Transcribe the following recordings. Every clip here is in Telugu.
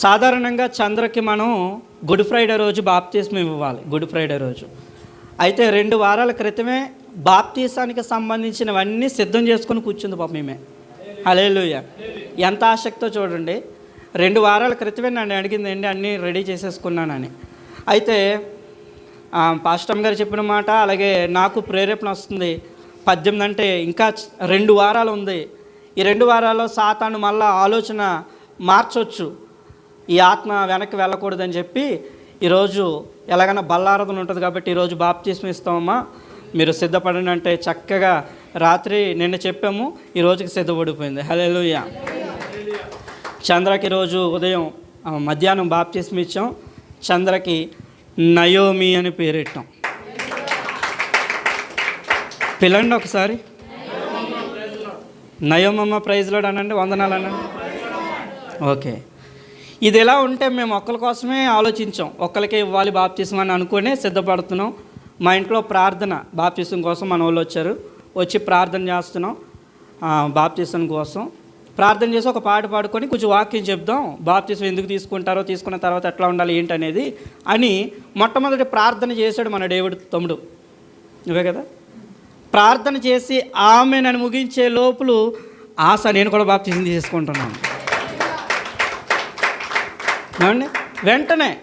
సాధారణంగా చంద్రకి మనం గుడ్ ఫ్రైడే రోజు బాప్తీసం ఇవ్వాలి గుడ్ ఫ్రైడే రోజు. అయితే రెండు వారాల క్రితమే బాప్తీసానికి సంబంధించినవన్నీ సిద్ధం చేసుకొని కూర్చుంది పాప మేమే హలేలుయ ఎంత ఆసక్తితో చూడండి. రెండు వారాల క్రితమే నన్ను అడిగింది అండి అన్నీ రెడీ చేసేసుకున్నానని. అయితే పాస్టమ్ గారు చెప్పిన మాట అలాగే నాకు ప్రేరేపణ వస్తుంది. పద్దెనిమిది అంటే ఇంకా రెండు వారాలు ఉంది. ఈ రెండు వారాల్లో సాతాను మళ్ళా ఆలోచన మార్చొచ్చు. ఈ ఆత్మ వెనక్కి వెళ్ళకూడదని చెప్పి ఈరోజు ఎలాగైనా బల్లారదన ఉంటుంది కాబట్టి ఈరోజు బాప్తీసం ఇస్తామమ్మా. మీరు సిద్ధపడండి అంటే చక్కగా రాత్రి నిన్న చెప్పాము ఈ రోజుకి సిద్ధపడిపోయింది. హలో చంద్రకి రోజు ఉదయం మధ్యాహ్నం బాప్తీసం ఇచ్చాం. చంద్రకి నయోమి అని పేరెట్టాం పిల్లండి ఒకసారి. నయోమమ్మ ప్రైజ్లో అనండి వందనాలు అనండి. ఓకే. ఇది ఎలా ఉంటే మేము ఒక్కరి కోసమే ఆలోచించాం. ఒక్కరికే ఇవ్వాలి బాప్తీసం అని అనుకునే సిద్ధపడుతున్నాం. మా ఇంట్లో ప్రార్థన బాప్తీసం కోసం మన వాళ్ళు వచ్చారు. వచ్చి ప్రార్థన చేస్తున్నాం. బాప్తీసం కోసం. ప్రార్థన చేసి ఒక పాట పాడుకొని కొంచెం వాక్యం చెప్దాం. బాప్తీసం ఎందుకు తీసుకుంటారో తీసుకున్న తర్వాత ఎట్లా ఉండాలి ఏంటి అనేది అని మొట్టమొదటి ప్రార్థన చేశాడు మన డేవిడ్ తమ్ముడు. నువ్వే కదా? ప్రార్థన చేసి ఆమె నన్ను ముగించే లోపులు ఆశ నేను కూడా బాప్తీసం తీసుకుంటున్నాను. ఏమండి? వెంటనే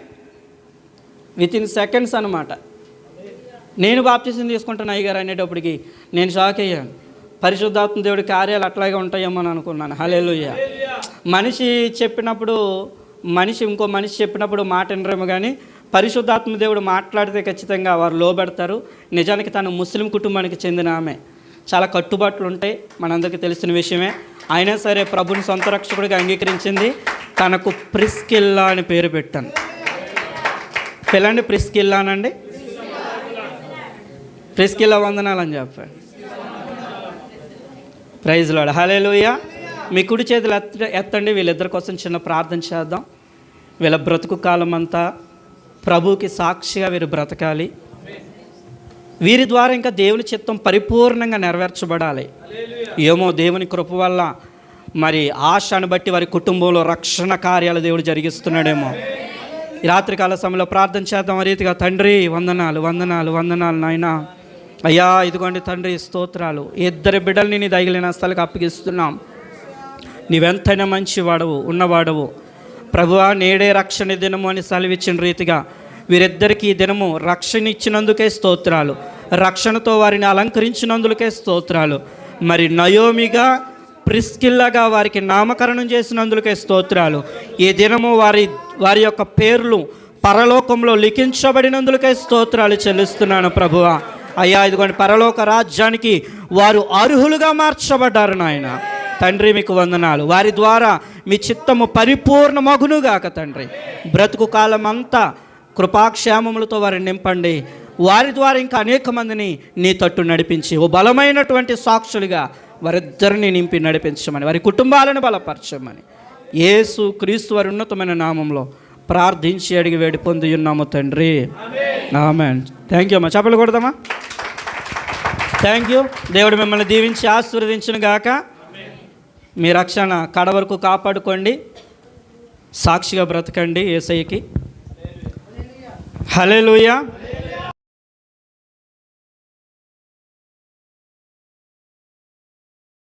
విత్ ఇన్ సెకండ్స్ అనమాట నేను బాప్తీసం తీసుకుంటాను అయ్యగారు అనేటప్పటికి నేను షాక్ అయ్యాను. పరిశుద్ధాత్మ దేవుడి కార్యాలు అట్లాగే ఉంటాయేమో అని అనుకున్నాను. హలేలుయ్య మనిషి చెప్పినప్పుడు మనిషి ఇంకో మనిషి చెప్పినప్పుడు మాట వినరేమో కానీ పరిశుద్ధాత్మ దేవుడు మాట్లాడితే ఖచ్చితంగా వారు లోబెడతారు. నిజానికి తను ముస్లిం కుటుంబానికి చెందిన ఆమె. చాలా కట్టుబాట్లు ఉంటాయి మనందరికీ తెలిసిన విషయమే. అయినా సరే ప్రభుని సొంత రక్షకుడిగా అంగీకరించింది. తనకు ప్రిస్కిల్లా అని పేరు పెట్టాను. పిల్లండి ప్రిస్కిల్లానండి ప్రిస్కిల్లా వందనాలు అని చెప్పాడు. Praise lord. హలేలుయ మీ కుడి చేతులు ఎత్త ఎత్తండి. వీళ్ళిద్దరి కోసం చిన్న ప్రార్థన చేద్దాం. వీళ్ళ బ్రతుకు కాలం అంతా ప్రభుకి సాక్షిగా వీరు బ్రతకాలి. వీరి ద్వారా ఇంకా దేవుని చిత్తం పరిపూర్ణంగా నెరవేర్చబడాలి. ఏమో దేవుని కృప వల్ల మరి ఆశను బట్టి వారి కుటుంబంలో రక్షణ కార్యాలు దేవుడు జరిగిస్తున్నాడేమో. ఈ రాత్రికాల సమయంలో ప్రార్థన చేద్దాం. రీతిగా తండ్రి వందనాలు వందనాలు వందనాలు నాయనా. అయ్యా ఇదిగోండి తండ్రి స్తోత్రాలు. ఇద్దరు బిడ్డల్ని నీ దగిలిన స్థలకు అప్పగిస్తున్నాం. నీవెంతైనా మంచివాడవు ఉన్నవాడవు. ప్రభువా నేడే రక్షణ దినము అని సెలవిచ్చిన రీతిగా వీరిద్దరికీ ఈ దినము రక్షణ ఇచ్చినందుకే స్తోత్రాలు. రక్షణతో వారిని అలంకరించినందుకే స్తోత్రాలు. మరి నయోమిగా ప్రిస్కిల్లగా వారికి నామకరణం చేసినందుకే స్తోత్రాలు. ఈ దినము వారి వారి యొక్క పేర్లు పరలోకంలో లిఖించబడినందుకే స్తోత్రాలు చెల్లిస్తున్నాను ప్రభువా. అయ్యా ఇదిగోండి పరలోక రాజ్యానికి వారు అర్హులుగా మార్చబడ్డారు నాయన. తండ్రి మీకు వందనాలు. వారి ద్వారా మీ చిత్తము పరిపూర్ణ మగునుగాక తండ్రి. బ్రతుకు కాలం అంతా కృపాక్షేమములతో వారిని నింపండి. వారి ద్వారా ఇంకా అనేక మందిని నీ తట్టు నడిపించి ఓ బలమైనటువంటి సాక్షులుగా వారిద్దరిని నింపి నడిపించమని వారి కుటుంబాలను బలపరచమని. యేసు క్రీస్తు వారి ఉన్నతమైన నామంలో ప్రార్థించి అడిగి వేడి పొంది ఉన్నాము తండ్రి. ఆమె థ్యాంక్ యూ అమ్మా. చెప్పలు కొడదామా? థ్యాంక్ యూ దేవుడు మిమ్మల్ని దీవించి ఆశీర్వదించిన గాక. మీ రక్షణ కడ వరకు కాపాడుకోండి. సాక్షిగా బ్రతకండి ఏసైకి హలే